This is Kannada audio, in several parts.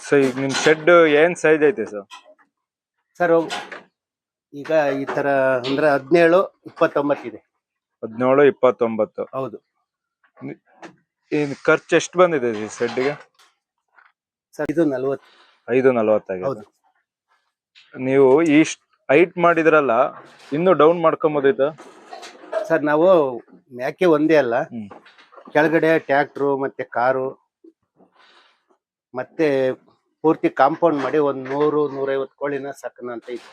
ಸೊ ಈಗ ನಿಮ್ ಶೆಡ್ ಏನ್ ಸೈಜ್ ಐತೆ ಸರ್ ಸರ್ ಈಗ ಈ ತರ ಅಂದ್ರೆ ಹದಿನೇಳು ಇಪ್ಪತ್ತೊಂಬತ್ತಿದೆ ಹದಿನೇಳು ಇಪ್ಪತ್ತೊಂಬತ್ತು. ಹೌದು. ಏನು ಖರ್ಚು ಎಷ್ಟು ಬಂದಿದೆ ಈ ಶೆಡ್ಗೆ ಸರ್ ಇದು ನಲ್ವತ್ತು. ಐದು ನಲ್ವತ್ತಾಗಿದೆ ಹೌದು. ನೀವು ಈ ಹೈಟ್ ಮಾಡಿದ್ರಲ್ಲ ಇನ್ನು ಡೌನ್ ಮಾಡ್ಕೊಬೋದಿತ್ತು? ಸರ್ ನಾವು ಮ್ಯಾಕೆ ಒಂದೇ ಅಲ್ಲ. ಹ್ಮ್. ಕೆಳಗಡೆ ಟ್ಯಾಕ್ಟ್ರು ಮತ್ತೆ ಕಾರು ಮತ್ತೆ ಪೂರ್ತಿ ಕಾಂಪೌಂಡ್ ಮಾಡಿ ಒಂದ್ ನೂರು ನೂರೈವತ್ತು ಕೋಳಿನ ಸಾಕನ ಅಂತ ಇತ್ತು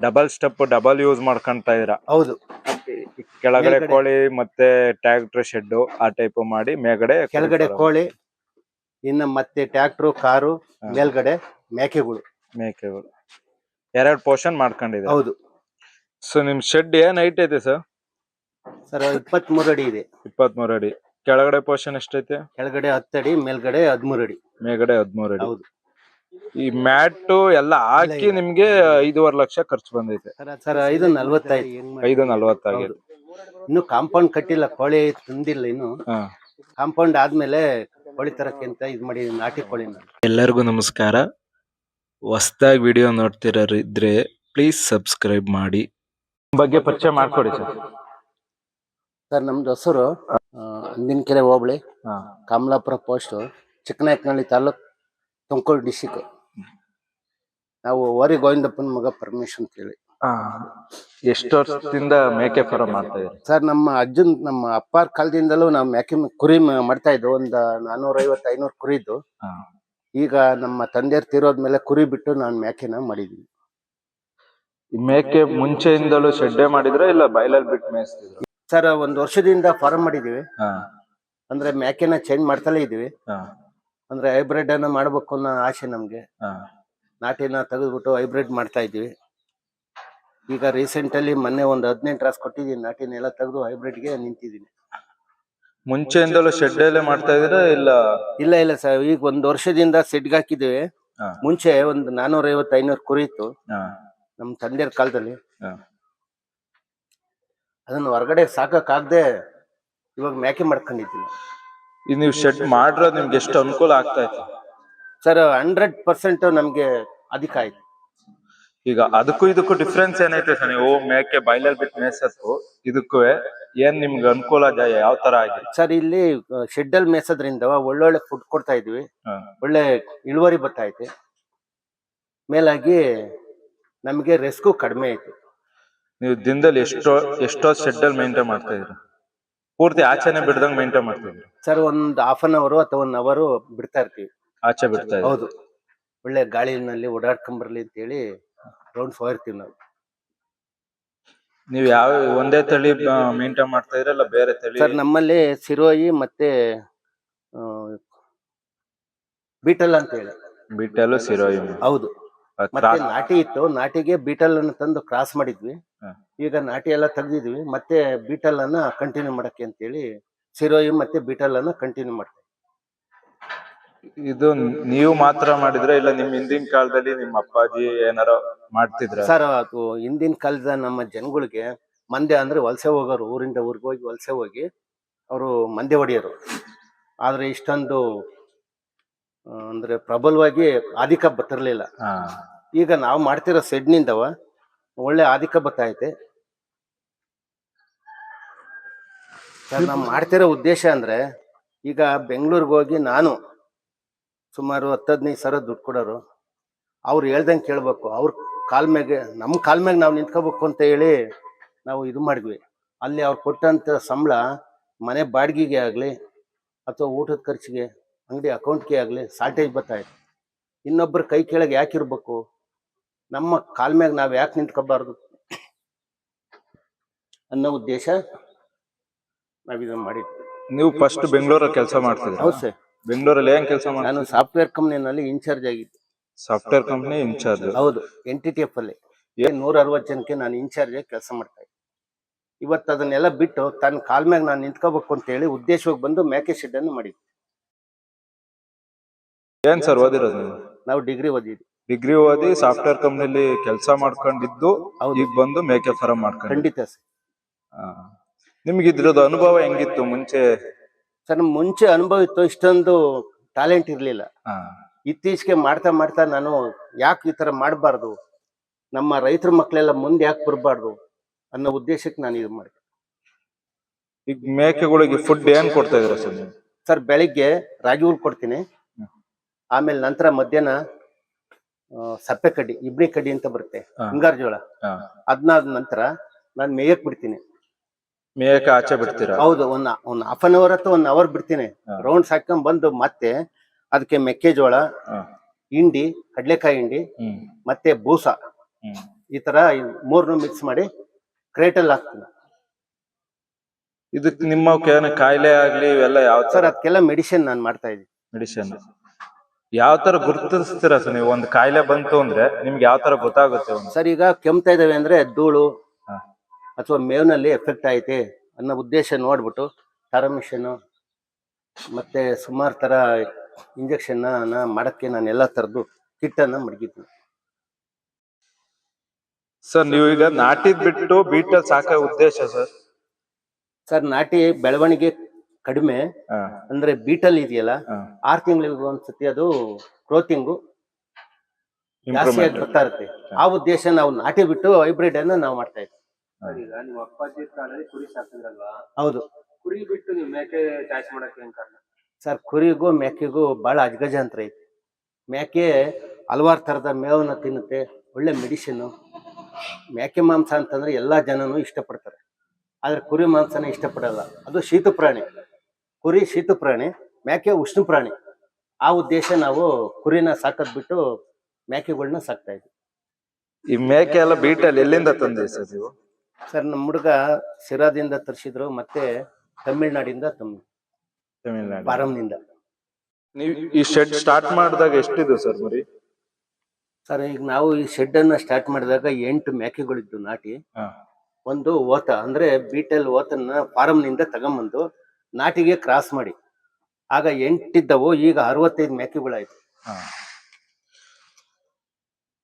ಡಬಲ್ ಸ್ಟೆಪ್ ಡಬಲ್ ಯೂಸ್ ಮಾಡ್ಕೊಂತ ಇದೀರ ಹೌದು. ಕೆಳಗಡೆ ಮೇಲ್ಗಡೆ- ಕೋಳಿ ಮತ್ತೆ ಟ್ರಾಕ್ಟರ್ ಶೆಡ್ ಆ ಟೈಪ್ ಮಾಡಿ ಮೇಗಡೆ ಕೆಳಗಡೆ ಕೋಳಿ ಇನ್ನ ಮತ್ತೆ ಟ್ರಾಕ್ಟರ್ ಕಾರು ಹಾ. ಮೇಲ್ಗಡೆ ಮೇಕೆಗಳು. ಮೇಕೆಗಳು. ಎರಡ್ ಪೋರ್ಷನ್ ಮಾಡ್ಕೊಂಡಿದೆ ಹೌದು. ಸೊ ನಿಮ್ ಶೆಡ್ ಏನ್ ಹೈಟ್ ಐತೆ ಸರ್ ಸರ್ ಇಪ್ಪತ್ತ್ ಮೂರು ಅಡಿ ಇದೆ. ಇಪ್ಪತ್ಮೂರು ಅಡಿ. ಕೆಳಗಡೆ ಪೋರ್ಷನ್ ಎಷ್ಟೈತೆ? ಕೆಳಗಡೆ ಹತ್ತಡಿ ಮೇಲ್ಗಡೆ ಹದಿಮೂರು ಅಡಿ. ಮೇಲ್ಗಡೆ ಹದಿಮೂರು ಅಡಿ. ಹೌದು. ಈ ಮ್ಯಾಟ್ ಎಲ್ಲ ಹಾಕಿ. ನಿಮ್ಗೆ ಐದೂವರೆ ಲಕ್ಷ ಖರ್ಚು ಬಂದೈತೆ. ಸರ್ ಐದು ನಲ್ವತ್ತೈದು. ಐದು ನಲ್ವತ್ತಾಗಿದೆ ಇನ್ನು ಕಾಂಪೌಂಡ್ ಕಟ್ಟಿಲ್ಲ ಕೋಳಿ ತಂದಿಲ್ಲ ಇನ್ನು. ಹಾ. ಕಾಂಪೌಂಡ್ ಆದ್ಮೇಲೆ ಕೋಳಿ ತರಕ್ಕೆ ಅಂತ ಇದ್ ಮಾಡಿ ನಾಟಿ ಕೋಳಿ ಎಲ್ಲರಿಗೂ ನಮಸ್ಕಾರ. ಹೊಸದಾಗಿ ವಿಡಿಯೋ ನೋಡ್ತಿರೋರಿದ್ರೆ ಪ್ಲೀಸ್ ಸಬ್ಸ್ಕ್ರೈಬ್ ಮಾಡಿ. ಬಗ್ಗೆ ಪರಿಚಯ ಮಾಡ್ಕೊಡಿ ಸರ್. ಸರ್ ನಮ್ದು ಹೆಸರು ಅಂದಿನಕೆರೆ ಹೋಬಳಿ ಕಮಲಾಪುರ ಪೋಸ್ಟ್ ಚಿಕ್ಕನಾಯಕನಹಳ್ಳಿ ತಾಲೂಕ್ ತುಮಕೂರು ಡಿಸ್ಟಿಕ್ ನಾವು ಓರಿ ಗೋವಿಂದಪ್ಪನ ಮಗ ಪರಮೇಶ್ ಅಂತ ಹೇಳಿ. ಎಷ್ಟು ವರ್ಷದಿಂದ ಮೇಕೆ ಫಾರಂ ಮಾಡ್ತಾ ಸರ್ ನಮ್ಮ ಅಜ್ಜನ್ ನಮ್ಮ ಅಪ್ಪಾರ ಕಾಲದಿಂದಲೂ ನಾವು ಮೇಕೆ ಕುರಿ ಮಾಡ್ತಾ ಇದ್ವು ಒಂದು ನಾನೂರ ಐವತ್ತು ಐನೂರು ಕುರಿ ಇದ್ದು ಈಗ ನಮ್ಮ ತಂದೆಯರ್ ತೀರೋದ್ಮೇಲೆ ಕುರಿ ಬಿಟ್ಟು ನಾನು ಮೇಕೆನ ಮಾಡಿದೀನಿ. ಈ ಮೇಕೆ ಮುಂಚೆಯಿಂದಲೂ ಶೆಡ್ಡೆ ಮಾಡಿದ್ರೆ ಇಲ್ಲ ಬಯಲಲ್ಲಿ ಬಿಟ್ಟು ಮೇಯಿಸ್ತಿದ್ರು? ಸರ್ ಒಂದ್ ವರ್ಷದಿಂದ ಫಾರ್ಮ್ ಮಾಡಿದೀವಿ. ಅಂದ್ರೆ ಮ್ಯಾಕೆನ ಚೇಂಜ್ ಮಾಡ್ತಲೇ ಇದೀವಿ. ಅಂದ್ರೆ ಹೈಬ್ರಿಡ್ ಅನ್ನ ಮಾಡ್ಬೇಕು ಅನ್ನೋ ಆಸೆ ನಮ್ಗೆ. ನಾಟಿನ ತೆಗೆದ್ಬಿಟ್ಟು ಹೈಬ್ರಿಡ್ ಮಾಡ್ತಾ ಇದೀವಿ. ಈಗ ರೀಸೆಂಟ್ ಅಲ್ಲಿ ಮೊನ್ನೆ ಒಂದು ಹದಿನೆಂಟು ರಾಸ್ ಕೊಟ್ಟಿದೀನಿ ನಾಟಿನ ಎಲ್ಲ ತೆಗೆದು ಹೈಬ್ರಿಡ್ಗೆ ನಿಂತಿದ್ದೀನಿ ಮುಂಚೆಯಿಂದಲೂ ಶೆಡ್ ಅಲ್ಲೇ ಮಾಡ್ತಾ ಇದ್ರ ಇಲ್ಲ? ಇಲ್ಲ ಇಲ್ಲ ಸರ್ ಈಗ ಒಂದ್ ವರ್ಷದಿಂದ ಶೆಡ್ಗೆ ಹಾಕಿದೀವಿ ಮುಂಚೆ ಒಂದು ನಾನೂರ ಐವತ್ತು ಐನೂರು ಕುರಿ ಇತ್ತು. ನಮ್ ನಮ್ಮ ತಂದೆಯರ ಕಾಲದಲ್ಲಿ. ಅದನ್ನ ಹೊರಗಡೆ ಸಾಕಕ್ಕಾಗದೆ ಇವಾಗ ಮೇಕೆ ಮಾಡ್ಕೊಂಡಿದ್ದೀನಿ. ಇದು ನೀವು ಶೆಡ್ ಮಾಡಿರೋದು ನಿಮ್ಗೆ ಎಷ್ಟು ಅನುಕೂಲ ಆಗ್ತಾ ಇತ್ತು? ಸರ್ ಹಂಡ್ರೆಡ್ ಪರ್ಸೆಂಟ್ ನಮ್ಗೆ ಅಧಿಕ ಆಯ್ತು. ಈಗ ಅದಕ್ಕೂ ಇದಕ್ಕೂ ಡಿಫ್ರೆನ್ಸ್ ಏನೈತೆ ಸರ್ ನೀವು? ಮೇಕೆ ಬಯಲಲ್ಲಿ ಬಿಟ್ಟು ಮೇಯ್ಸೋದಕ್ಕೂ ಇದಕ್ಕೂ ಏನ್ ನಿಮ್ಗೆ ಅನುಕೂಲ ಜ- ಯಾವ ತರ ಆಗಿದೆ? ಸರ್ ಇಲ್ಲಿ ಶೆಡ್ ಅಲ್ಲಿ ಮೇಸೋದ್ರಿಂದ ಒಳ್ಳೊಳ್ಳೆ ಫುಡ್ ಕೊಡ್ತಾ ಇದ್ವಿ ಹಾ. ಒಳ್ಳೆ ಇಳುವರಿ ಬರ್ತಾ ಐತೆ. ಮೇಲಾಗಿ ನಮಗೆ ರಿಸ್ಕು ಕಡಿಮೆ ಐತೆ ನೀವು ದಿನದಲ್ಲಿ ಎಷ್ಟೋ ಎಷ್ಟೋ ಶೆಡ್ ಅಲ್ಲಿ ಮೇಂಟೈನ್ ಮಾಡ್ತಾ ಇದ್ರಿ ಪೂರ್ತಿ ಆಚೆನೆ ಬಿಡ್ದಂಗ್ ಮೇಂಟೈನ್ ಮಾಡ್ತಾ ಇದ್ರಿ ಸರ್ ಒಂದ್ ಹಾಫ್ ಅನ್ ಅವರ್ ಅಥವಾ ಒನ್ ಅವರ್ ಬಿಡ್ತಾ ಇರ್ತೀವಿ. ಆಚೆ ಬಿಡ್ತಾ ಇದ್ರಿ ಹೌದು. ಒಳ್ಳೆ ಗಾಳಿನಲ್ಲಿ ಓಡಾಡ್ಕೊಂಬರ್ಲಿ ರೌಂಡ್ ಫೋರ್ ಇರ್ತೀವಿ ನಾವು. ನೀವು ಯಾವ ಒಂದೇ ತಳಿ ಮೇಂಟೈನ್ ಮಾಡ್ತಾ ಇದ್ರಲ್ಲ ಬೇರೆ ತಳಿ? ಸರ್ ನಮ್ಮಲ್ಲಿ ಸಿರೋಯಿ ಮತ್ತೆ ಆ, ಬೀಟಲ್ ಅಂತ ಹೇಳಿ. ಬಿಟ್ಟಲು ಸಿರೋಯಿ ಹೌದು. ಮತ್ತೆ ನಾಟಿ ಇತ್ತು. ನಾಟಿಗೆ ಬೀಟಲ್ ಅನ್ನು ತಂದು ಕ್ರಾಸ್ ಮಾಡಿದ್ವಿ. ಈಗ ನಾಟಿ ಎಲ್ಲ ತೆಗ್ದಿದ್ವಿ. ಮತ್ತೆ ಬೀಟಲ್ ಅನ್ನ ಕಂಟಿನ್ಯೂ ಮಾಡಕ್ಕೆ ಅಂತೇಳಿ ಸಿರೋಯಿ ಮತ್ತೆ ಬೀಟಲ್ ಅನ್ನ ಕಂಟಿನ್ಯೂ ಮಾಡ್ತೀವಿ. ಇದು ನೀವು ಮಾತ್ರ ಮಾಡಿದ್ರೆ ಇಲ್ಲ ನಿಮ್ ಹಿಂದಿನ ಕಾಲದಲ್ಲಿ ನಿಮ್ಮ ಅಪ್ಪಾಜಿ ಏನಾರ ಮಾಡ್ತಿದ್ರ? ಸರ್ ಅದು ಹಿಂದಿನ ಕಾಲದ ನಮ್ಮ ಜನಗಳಿಗೆ ಮಂದೆ ಅಂದ್ರೆ ವಲಸೆ ಹೋಗೋರು ಊರಿಂದ ಊರಿಗೆ ಹೋಗಿ ವಲಸೆ ಹೋಗಿ ಅವರು ಮಂದೆ ಹೊಡೆಯೋರು. ಆದ್ರೆ ಇಷ್ಟೊಂದು ಅಂದ್ರೆ ಪ್ರಬಲವಾಗಿ ಆದಿಕ ಬತ್ತಿರ್ಲಿಲ್ಲ ಈಗ ನಾವು ಮಾಡ್ತಿರೋ ಸೆಡ್ ನಿಂದವ ಒಳ್ಳೆ ಆದಿಕ ಬತ್ತೈತೆ ಸರ್ ನಾವು ಮಾಡ್ತಿರೋ ಉದ್ದೇಶ ಅಂದ್ರೆ ಈಗ ಬೆಂಗಳೂರಿಗೆ ಹೋಗಿ ನಾನು ಸುಮಾರು ಹತ್ತು ಹದಿನೈದು ಸಾವಿರ ದುಡ್ಡು ಕೊಡೋರು ಅವ್ರು ಹೇಳ್ದಂಗೆ ಕೇಳ್ಬೇಕು. ಅವ್ರ ಕಾಲ್ ಮ್ಯಾಗೆ ನಮ್ಮ ಕಾಲ್ ಮ್ಯಾಗ ನಾವು ನಿಂತ್ಕೋಬೇಕು ಅಂತ ಹೇಳಿ ನಾವು ಇದು ಮಾಡಿದ್ವಿ. ಅಲ್ಲಿ ಅವ್ರು ಕೊಟ್ಟಂತ ಸಂಬಳ ಮನೆ ಬಾಡಿಗೆಗೆ ಆಗಲಿ ಅಥವಾ ಊಟದ ಖರ್ಚಿಗೆ ಅಂಗಡಿ ಅಕೌಂಟ್ಗೆ ಆಗಲಿ ಸಾಲ್ಟೇಜ್ ಬರ್ತಾಯಿದೆ ಇನ್ನೊಬ್ಬರ ಕೈ ಕೆಳಗೆ ಯಾಕೆ ಇರಬೇಕು? ನಮ್ಮ ಕಾಲ್ ಮ್ಯಾಗ ನಾವು ಯಾಕೆ ನಿಂತ್ಕೋಬಾರ್ದು? ಅನ್ನೋ ಉದ್ದೇಶ ನಾವು ಇದನ್ನ ಮಾಡಿದ್ವಿ. ನೀವು ಫಸ್ಟ್ ಬೆಂಗಳೂರಲ್ಲಿ ಕೆಲಸ ಮಾಡ್ತೀವಿ ಹೌದು ಸರ್. ಬೆಂಗಳೂರಲ್ಲಿ ಏನ್ ಕೆಲಸ ಮಾಡಿ ನಾನು ಸಾಫ್ಟ್ವೇರ್ ಕಂಪ್ನಿನಲ್ಲಿ ಇನ್ಚಾರ್ಜ್ ಆಗಿದ್ದೆ. ಸಾಫ್ಟ್ವೇರ್ ಕಂಪ್ನಿ ಇನ್ಚಾರ್ಜ್ ಹೌದು ಎನ್ ಟಿ ಟಿ ಎಫ್ ಅಲ್ಲಿ. ನೂರ ಅರವತ್ತು ಜನಕ್ಕೆ ನಾನು ಇನ್ಚಾರ್ಜ್ ಆಗಿ ಕೆಲಸ ಮಾಡ್ತಾ ಇದ್ದೆ. ಇವತ್ತು ಅದನ್ನೆಲ್ಲ ಬಿಟ್ಟು ತನ್ನ ಕಾಲ್ ಮ್ಯಾಗ ನಾನು ನಿಂತ್ಕೋಬೇಕು ಅಂತ ಹೇಳಿ ಉದ್ದೇಶವಾಗಿ ಬಂದು ಮೇಕೆ ಶೆಡ್ ಅನ್ನು ಮಾಡಿದ್ವಿ ಏನ್ ಸರ್ ಓದಿರೋದು ನೀವು? ನಾವು ಡಿಗ್ರಿ ಓದಿದ್ವಿ. ಡಿಗ್ರಿ ಓದಿ ಸಾಫ್ಟ್ವೇರ್ ಕಂಪ್ನಿಲಿ ಕೆಲಸ ಮಾಡ್ಕೊಂಡಿದ್ದು. ಈಗ ಬಂದು ಮೇಕೆ ಫಾರಂ ಮಾಡ್ಕೊಂಡು ಖಂಡಿತ ಸರ್ ನಿಮ್ಗೆ ಇದ್ರದ್ದು ಅನುಭವ ಹೆಂಗಿತ್ತು ಮುಂಚೆ? ಸರ್ ನಮ್ಗ್ ಮುಂಚೆ ಅನುಭವ ಇತ್ತು ಇಷ್ಟೊಂದು ಟ್ಯಾಲೆಂಟ್ ಇರ್ಲಿಲ್ಲ. ಹಾ. ಇತ್ತೀಚೆಗೆ ಮಾಡ್ತಾ ಮಾಡ್ತಾ ನಾನು ಯಾಕೆ ಈ ತರ ಮಾಡಬಾರ್ದು? ನಮ್ಮ ರೈತರ ಮಕ್ಕಳೆಲ್ಲ ಮುಂದೆ ಯಾಕೆ ಬರಬಾರ್ದು ಅನ್ನೋ ಉದ್ದೇಶಕ್ಕೆ ನಾನು ಇದು ಮಾಡಿದೆ. ಈಗ ಮೇಕೆಗಳಿಗೆ ಫುಡ್ ಏನ್ ಕೊಡ್ತಾ ಇದ್ರ ಸರ್ ನೀವು? ಸರ್ ಬೆಳಿಗ್ಗೆ ರಾಗಿ ಹುಲ್ ಕೊಡ್ತೀನಿ. ಆಮೇಲೆ ನಂತರ ಮಧ್ಯಾಹ್ನ ಸಪ್ಪೆ ಕಡ್ಡಿ ಇಬ್ನಿ ಕಡ್ಡಿ ಅಂತ ಬರುತ್ತೆ ಹಿಂಗಾರ ಜೋಳ. ಅದನ್ನಾದ ಅದ್ನಾದ ನಂತರ ನಾನು ಮೇಯಕ್ ಬಿಡ್ತೀನಿ. ಮೇಯಕ್ಕೆ ಆಚೆ ಬಿಡ್ತೀರಾ? ಹೌದು ಒಂದ್ ಒಂದ್ ಹಾಫ್ ಅನ್ ಅವರ್ ಅಥವಾ ಒಂದ್ ಅವರ್ ಬಿಡ್ತೀನಿ. ರೌಂಡ್ ರೌಂಡ್ಸ್ ಹಾಕೊಂಡ್ ಬಂದು ಮತ್ತೆ ಅದಕ್ಕೆ ಮೆಕ್ಕೆಜೋಳ. ಹಿಂಡಿ ಕಡ್ಲೆಕಾಯಿ ಹಿಂಡಿ ಮತ್ತೆ ಬೂಸ. ಈ ತರ ಮೂರ್ನು ಮಿಕ್ಸ್ ಮಾಡಿ ಕ್ರೇಟಲ್ಲಿ ಹಾಕ್ತೀನಿ. ಇದಕ್ಕೆ ನಿಮ್ಮ ಕಾಯಿಲೆ ಆಗ್ಲಿ ಇವೆಲ್ಲ ಯಾವ ಸರ್ ಅದಕ್ಕೆಲ್ಲ ಮೆಡಿಸಿನ್ ನಾನು ಮಾಡ್ತಾ ಇದ್ದೀನಿ. ಮೆಡಿಸಿನ್ ಯಾವ ತರ ಗುರುತಿಸ್ತೀರ ಸರ್ ನೀವು? ಒಂದು ಕಾಯಿಲೆ ಬಂತು ಅಂದ್ರೆ ನಿಮ್ಗೆ ಯಾವ ತರ ಗೊತ್ತಾಗುತ್ತೆ ಒಂದು? ಸರ್ ಈಗ ಕೆಮ್ತಾ ಇದಾವೆ ಅಂದ್ರೆ ಧೂಳು ಹಾ. ಅಥವಾ ಮೇವ್ನಲ್ಲಿ ಎಫೆಕ್ಟ್ ಐತೆ ಅನ್ನೋ ಉದ್ದೇಶ ನೋಡ್ಬಿಟ್ಟು ಟರಮಿಷನ್ ಮತ್ತೆ ಸುಮಾರು ತರ ಇಂಜೆಕ್ಷನ್ ಮಾಡಕ್ಕೆ ನಾನು ಎಲ್ಲ ತರದು ಕಿಟ್ ಅನ್ನ ಮಡಗಿದ್ದೀನಿ. ಸರ್ ನೀವು ಈಗ ನಾಟಿ ಬಿಟ್ಟು ಬೀಟಲ್ ಸಾಕೋ ಉದ್ದೇಶ ಸರ್? ಸರ್ ನಾಟಿ ಬೆಳವಣಿಗೆ ಕಡಿಮೆ. ಅಂದ್ರೆ ಬೀಟಲ್ ಇದೆಯಲ್ಲ. ಆರ್ ತಿಂಗಳಿಗೆ ಒಂದ್ಸತಿ ಅದು ಕ್ರೋತಿಂಗು ಜಾಸ್ತಿ ಆಗಿ ಬರ್ತಾ ಇರುತ್ತೆ. ಆ ಉದ್ದೇಶ ನಾವು ನಾಟಿ ಬಿಟ್ಟು ಹೈಬ್ರಿಡ್ ಅನ್ನ ನಾವು ಮಾಡ್ತಾ ಇದ್ವಿ. ಈಗ ನೀವು ಅಪ್ಪಾಜಿ ಕಾಲದಲ್ಲಿ ಕುರಿ ಸಾಕಿದ್ರಲ್ವಾ ಹೌದು. ಕುರಿ ಬಿಟ್ಟು ನೀವು ಮೇಕೆ ಚಾಯ್ಸ್ ಮಾಡಕ್ಕೆ ಏನ್ ಕಾರಣ? ಸರ್ ಕುರಿಗೂ ಮೇಕೆಗೂ ಬಹಳ ಅಜಗಜಾಂತರ ಐತಿ. ಮೇಕೆ ಹಲವಾರು ತರದ ಮೇವನ್ನ ತಿನ್ನುತ್ತೆ ಒಳ್ಳೆ ಮೆಡಿಸಿನ್ ಮೇಕೆ ಮಾಂಸ ಅಂತಂದ್ರೆ ಎಲ್ಲಾ ಜನನು ಇಷ್ಟಪಡ್ತಾರೆ. ಆದ್ರೆ ಕುರಿ ಮಾಂಸನ ಇಷ್ಟಪಡಲ್ಲ. ಅದು ಶೀತ ಪ್ರಾಣಿ. ಕುರಿ ಶೀತ ಪ್ರಾಣಿ ಮೇಕೆ ಉಷ್ಣ ಪ್ರಾಣಿ. ಆ ಉದ್ದೇಶ ನಾವು ಕುರಿನ ಸಾಕದ್ ಬಿಟ್ಟು ಮೇಕೆಗಳನ್ನ ಸಾಕ್ತಾ ಇದ್ವಿ. ಈ ಮೇಕೆ ಎಲ್ಲ ಬೀಟಲ್ಲಿ ಎಲ್ಲಿಂದ ತಂದ್ರಿ ಸರ್ ನೀವು? ಸರ್ ನಮ್ಮ ಹುಡುಗ ಸಿರಾದಿಂದ ತರಿಸಿದ್ರು ಮತ್ತೆ ತಮಿಳ್ನಾಡಿಂದ ತಮ್ಮ ತಮಿಳ್ನಾಡು ಫಾರಂನಿಂದ. ನೀವು ಈ ಶೆಡ್ ಸ್ಟಾರ್ಟ್ ಮಾಡಿದಾಗ ಎಷ್ಟಿದೆ ಸರ್ ಮರಿ? ಸರ್ ಈಗ ನಾವು ಈ ಶೆಡ್ ಅನ್ನ ಸ್ಟಾರ್ಟ್ ಮಾಡಿದಾಗ ಎಂಟು ಮೇಕೆಗಳಿದ್ದು ನಾಟಿ. ಒಂದು ಓತ ಅಂದ್ರೆ ಬೀಟಲ್ ಓತನ್ನ ಫಾರಂನಿಂದ ತಗೊಂಬಂದು ನಾಟಿಗೆ ಕ್ರಾಸ್ ಮಾಡಿ. ಆಗ ಎಂಟಿದ್ದವು ಈಗ ಅರವತ್ತೈದು ಮೇಕೆಗಳಾಯ್ತು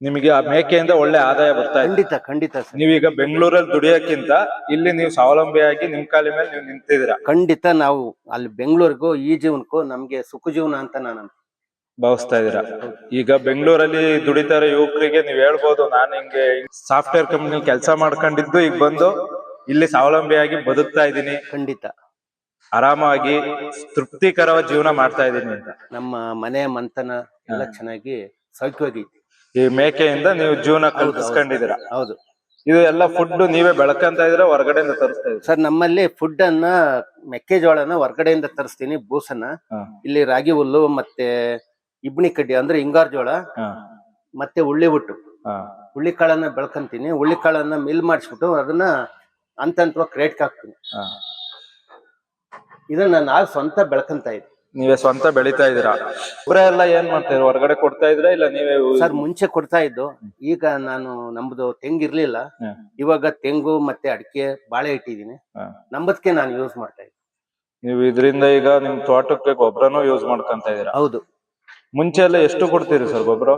ನಿಮಗೆ ಆ ಮೇಕೆಯಿಂದ ಒಳ್ಳೆ ಆದಾಯ ಬರ್ತಾ ಇದೆ. ಖಂಡಿತ ಖಂಡಿತ ಸರ್. ನೀವೀಗ ಬೆಂಗಳೂರಲ್ಲಿ ದುಡಿಯೋಕ್ಕಿಂತ ಇಲ್ಲಿ ನೀವು ಸ್ವಾವಲಂಬಿಯಾಗಿ ನಿಮ್ ಕಾಲಿ ಮೇಲೆ ನೀವು ನಿಂತಿದ್ದೀರಾ? ಖಂಡಿತ ನಾವು ಅಲ್ಲಿ ಬೆಂಗಳೂರಿಗೂ ಈ ಜೀವನಕ್ಕೂ ನಮ್ಗೆ ಸುಖ ಜೀವನ ಅಂತ ನಾನು. ಭಾವಿಸ್ತಾ ಇದ್ದೀರಾ? ಈಗ ಬೆಂಗಳೂರಲ್ಲಿ ದುಡಿತಾರ ಯುವಕರಿಗೆ ನೀವು ಹೇಳ್ಬೋದು ನಾನು ಹಿಂಗೆ ಸಾಫ್ಟ್ವೇರ್ ಕಂಪ್ನಿ ಕೆಲಸ ಮಾಡ್ಕೊಂಡಿದ್ದು ಈಗ ಬಂದು ಇಲ್ಲಿ ಸ್ವಾವಲಂಬಿಯಾಗಿ ಬದುಕ್ತಾ ಇದ್ದೀನಿ. ಖಂಡಿತ. ಆರಾಮಾಗಿ ತೃಪ್ತಿಕರ ಜೀವನ ಮಾಡ್ತಾ ಇದ್ದೀನಿ ಅಂತ. ನಮ್ಮ ಮನೆ ಮಂತನ ಎಲ್ಲ ಚೆನ್ನಾಗಿ ಸೌಖ್ಯವಾಗೈತಿ ಈ ಮೇಕೆಯಿಂದ ನೀವು ಜೀವನ ಕಲ್ಪಿಸ್ಕೊಂಡಿದ್ದೀರ? ಹೌದು. ಇದು ಎಲ್ಲ ಫುಡ್ ನೀವೇ ಬೆಳಕಂತ ಇದ್ರೆ ಹೊರಗಡೆಯಿಂದ ತರಿಸ್ತಾ ಇದ್ದೀರಾ? ಸರ್ ನಮ್ಮಲ್ಲಿ ಫುಡ್ ಅನ್ನ ಮೆಕ್ಕೆಜೋಳನ ಹೊರಗಡೆಯಿಂದ ತರಿಸ್ತೀನಿ ಬೂಸನ್ನ. ಇಲ್ಲಿ ರಾಗಿ ಹುಲ್ಲು ಮತ್ತೆ ಇಬ್ನಿ ಕಡ್ಡಿ ಅಂದ್ರೆ ಹಿಂಗಾರ್ ಜೋಳ ಮತ್ತೆ ಉಳ್ಳಿ ಹುಟ್ಟು ಕಾಳನ್ನ ಬೆಳ್ಕಂತೀನಿ. ಹುಳ್ಳಿ ಕಾಳನ್ನ ಮಿಲ್ ಮಾಡಿಸ್ಬಿಟ್ಟು ಅದನ್ನ ಹಂತ ಹಂತವಾಗಿ ಕ್ರೇಟ್ಗೆ ಹಾಕ್ತೀನಿ. ಇದನ್ನ ನಾವು ಸ್ವಂತ ಬೆಳಕಂತ ಇದ್ವಿ ನೀವೇ ಸ್ವಂತ ಬೆಳಿತಾ ಇದೀರಾ ಗೊಬ್ಬರ ಎಲ್ಲ ಏನ್ ಮಾಡ್ತಾ ಹೊರಗಡೆ ಕೊಡ್ತಾ ಇದ್ರ ಇಲ್ಲ ನೀವೇ ಸರ್ ಮುಂಚೆ ಕೊಡ್ತಾ ಇದ್ದು ಈಗ ನಾನು ನಮ್ದು ತೆಂಗು ಇರ್ಲಿಲ್ಲ. ಹ್ಮ್. ಇವಾಗ ತೆಂಗು ಮತ್ತೆ ಅಡಿಕೆ ಬಾಳೆ ಇಟ್ಟಿದೀನಿ ಹಾ. ನಂಬತ್ಕೆ ನಾನು ಯೂಸ್ ಮಾಡ್ತಾ ಇದ್ದೀನಿ ನೀವು ಇದರಿಂದ ಈಗ ನಿಮ್ ತೋಟಕ್ಕೆ ಗೊಬ್ಬರನೂ ಯೂಸ್ ಮಾಡ್ಕೊಂತ ಇದೀರಾ ಹೌದು. ಮುಂಚೆ ಎಲ್ಲ ಎಷ್ಟು ಕೊಡ್ತೀರಿ ಸರ್ ಗೊಬ್ಬರ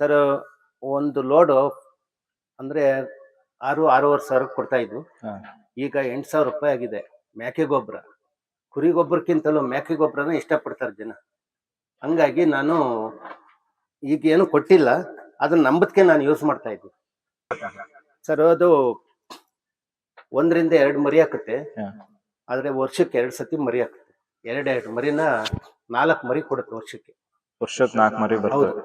ಸರ್ ಒಂದು ಲೋಡು ಅಂದ್ರೆ ಆರು ಆರೂವರೆ ಸಾವಿರ ಕೊಡ್ತಾ ಇದ್ವು ಈಗ ಎಂಟು ಸಾವಿರ ರೂಪಾಯಿ ಆಗಿದೆ. ಮೇಕೆ ಗೊಬ್ಬರ ಕುರಿ ಗೊಬ್ಬರಕ್ಕಿಂತಲೂ ಮೇಕೆ ಗೊಬ್ಬರನ ಇಷ್ಟಪಡ್ತಾರೆ ಜನ. ಹಂಗಾಗಿ ನಾನು ಈಗ ಏನು ಕೊಟ್ಟಿಲ್ಲ ಅದನ್ನ ನಂಬದ್ಕೆ ನಾನು ಯೂಸ್ ಮಾಡ್ತಾ ಇದ್ದೆ ಸರ್ ಅದು ಒಂದರಿಂದ ಎರಡು ಮರಿ ಹಾಕುತ್ತೆ. ಆದ್ರೆ ವರ್ಷಕ್ಕೆ ಎರಡು ಸತಿ ಮರಿ ಹಾಕುತ್ತೆ ಎರಡು ಎರಡು ಮರಿನ ನಾಲ್ಕು ಮರಿ ಕೊಡುತ್ತೆ ವರ್ಷಕ್ಕೆ. ವರ್ಷಕ್ಕೆ ನಾಲ್ಕು ಮರಿ ಬರ್ತದೆ.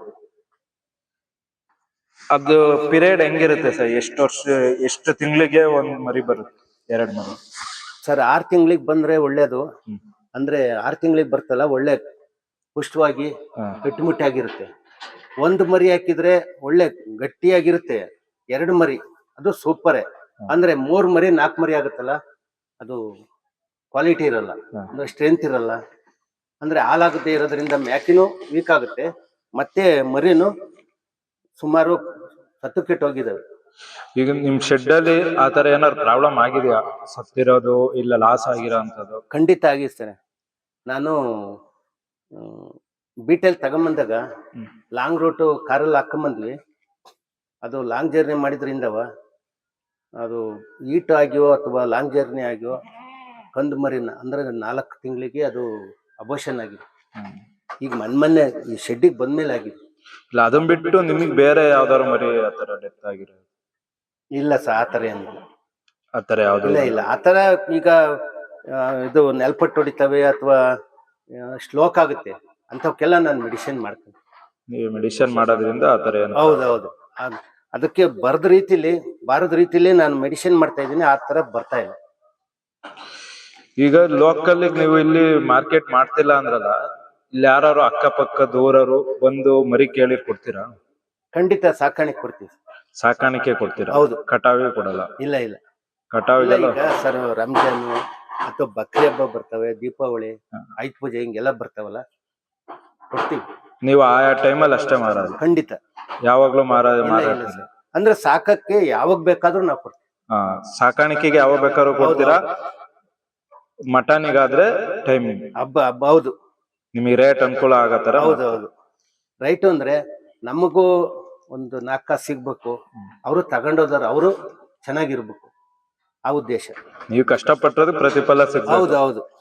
ಅದು ಪಿರಿಯಡ್ ಹೆಂಗಿರುತ್ತೆ ಸರ್? ಎಷ್ಟು ವರ್ಷ ಎಷ್ಟು ತಿಂಗಳಿಗೆ ಒಂದ್ ಮರಿ ಬರುತ್ತೆ? ಎರಡು ಮರಿ. ಸರ್ ಆರ್ ತಿಂಗಳಿಗೆ ಬಂದ್ರೆ ಒಳ್ಳೇದು. ಅಂದ್ರೆ ಆರ್ ತಿಂಗಳಿಗೆ ಬರ್ತಲ್ಲ ಒಳ್ಳೆ ಪುಷ್ಟವಾಗಿ. ಗಟ್ಟಿಮುಟ್ಟಾಗಿರುತ್ತೆ ಒಂದು ಮರಿ ಹಾಕಿದ್ರೆ ಒಳ್ಳೆ ಗಟ್ಟಿಯಾಗಿರುತ್ತೆ. ಎರಡು ಮರಿ ಅದು ಸೂಪರ್. ಅಂದ್ರೆ ಮೂರ್ ಮರಿ ನಾಲ್ಕು ಮರಿ ಆಗುತ್ತಲ್ಲ ಅದು ಕ್ವಾಲಿಟಿ ಇರಲ್ಲ ಅಂದ್ರೆ ಸ್ಟ್ರೆಂತ್ ಇರಲ್ಲ. ಅಂದ್ರೆ ಹಾಲಾಗದೆ ಇರೋದ್ರಿಂದ ಮ್ಯಾಕಿನೂ ವೀಕ್ ಆಗುತ್ತೆ. ಮತ್ತೆ ಮರಿನು ಸುಮಾರು ಸತ್ತು ಕೆಟ್ಟೋಗಿದ್ದಾವೆ. ಈಗ ನಿಮ್ ಶೆಡ್ ಅಲ್ಲಿ ಆತರ ಏನಾದ್ರು ಪ್ರಾಬ್ಲಮ್ ಆಗಿದೆಯಾ? ಸತ್ತಿರೋದು ಇಲ್ಲ ಲಾಸ್ ಆಗಿರೋ ಅಂತದ್ದು ಖಂಡಿತ ಆಗಿಸ್ತೇನೆ ನಾನು ಬೀಟೆಲ್ ತಗೊಂಬಂದಾಗ. ಲಾಂಗ್ ರೂಟು ಕಾರಲ್ಲಿ ಹಾಕೊಂಬಂದ್ವಿ. ಅದು ಲಾಂಗ್ ಜರ್ನಿ ಮಾಡಿದ್ರಿಂದವ ಅದು ಈಟ್ ಆಗ್ಯೋ ಅಥವಾ ಲಾಂಗ್ ಜರ್ನಿ ಆಗ್ಯೋ ಕಂದು ಮರಿನ ಅಂದ್ರೆ ನಾಲ್ಕು ತಿಂಗಳಿಗೆ ಅದು ಅಬೋಷನ್ ಆಗಿದೆ ಈಗ ಮನ್ ಮೊನ್ನೆ ಈ ಶೆಡ್ಡಿಗೆ ಬಂದ್ಮೇಲೆ ಆಗಿದೆ. ಇಲ್ಲ ಅದನ್ನ ಬಿಟ್ಟು ನಿಮಗೆ ಬೇರೆ ಯಾವ್ದಾದ್ರು ಮರಿ ಆತರ ಡೆತ್ ಆಗಿರೋ ಇಲ್ಲ ಸರ್ ಆ ಥರ ಆತರ ಯಾವ್ದು ಇಲ್ಲ ಇಲ್ಲ. ಆ ಥರ ಈಗ ಆ, ಇದು ನೆಲ್ಪಟ್ಟು ಹೊಡಿತವೆ ಅಥವಾ ಸ್ಲೋಕ್ ಆಗುತ್ತೆ ಅಂಥವಕ್ಕೆಲ್ಲ ನಾನು ಮೆಡಿಸಿನ್ ಮಾಡ್ತೀನಿ. ನೀವು ಮೆಡಿಸಿನ್ ಮಾಡೋದ್ರಿಂದ ಆತರ ಏನು ಹೌದೌದು ಹೌದು. ಅದಕ್ಕೆ ಬರದ ರೀತಿಲಿ ಬಾರದ ರೀತಿಲಿ ನಾನು ಮೆಡಿಸಿನ್ ಮಾಡ್ತಾ ಇದ್ದೀನಿ ಆ ಥರ ಬರ್ತಾ ಇಲ್ಲ. ಈಗ ಲೋಕಲ್ ನೀವು ಇಲ್ಲಿ ಮಾರ್ಕೆಟ್ ಮಾಡ್ತಿಲ್ಲ ಅಂದ್ರಲ್ಲ ಇಲ್ಲಿ ಯಾರು ಅಕ್ಕಪಕ್ಕ ದೂರರು ಬಂದು ಮರಿ ಕೇಳಿ ಕೊಡ್ತೀರಾ? ಖಂಡಿತ ಸಾಕಾಣಿಕೆ ಕೊಡ್ತೀವಿ ಸಾಕಾಣಿಕೆ ಕೊಡ್ತೀರಾ? ಹೌದು. ಕಟಾವಿ ಕೊಡಲ್ಲ? ಇಲ್ಲ ಇಲ್ಲ. ಕಟಾವಿಗೆಲ್ಲ ಈಗ ಸರ್ ರಂಜಾನ್ ಅಥವಾ ಬಕ್ರಿ ಹಬ್ಬ ಬರ್ತವೆ ದೀಪಾವಳಿ ಆಯುಧ ಪೂಜೆ ಹಿಂಗೆಲ್ಲ ಬರ್ತಾವಲ್ಲ? ಕೊಡ್ತೀವಿ. ನೀವು ಆಯಾ ಟೈಮಲ್ಲಿ ಅಷ್ಟೇ ಮಾರೋದು? ಖಂಡಿತ. ಯಾವಾಗ್ಲೂ ಮಾರಾದ ಇಲ್ಲ, ಮಾರಾಟ ಇಲ್ಲ ಸರ್. ಅಂದ್ರೆ ಸಾಕಕ್ಕೆ ಯಾವಾಗ ಬೇಕಾದ್ರೂ ನಾವು ಕೊಡ್ತೀವಿ. ಹಾ ಸಾಕಾಣಿಕೆಗೆ ಯಾವಾಗ ಬೇಕಾದ್ರೂ ಕೊಡ್ತೀರಾ? ಮಟನಿಗಾದ್ರೆ ಟೈಮಿಂಗ್. ಹಬ್ಬ ಹಬ್ಬ ಹೌದು. ನಿಮಗೆ ರೇಟ್ ಅನುಕೂಲ ಆಗತ್ತಾರ ಹೌದು ಹೌದು. ರೈಟ್ ಅಂದ್ರೆ ನಮಗೂ ಒಂದು ನಾಲ್ಕು ಸಿಗ್ಬೇಕು. ಅವರು ತಗೊಂಡೋದಾರ ಅವರು ಚೆನ್ನಾಗಿರ್ಬೇಕು. ಆ ಉದ್ದೇಶ. ನೀವು ಕಷ್ಟಪಟ್ಟರೆ ಪ್ರತಿಫಲ ಸಿಗ್ಬೋದು. ಹೌದು ಹೌದು.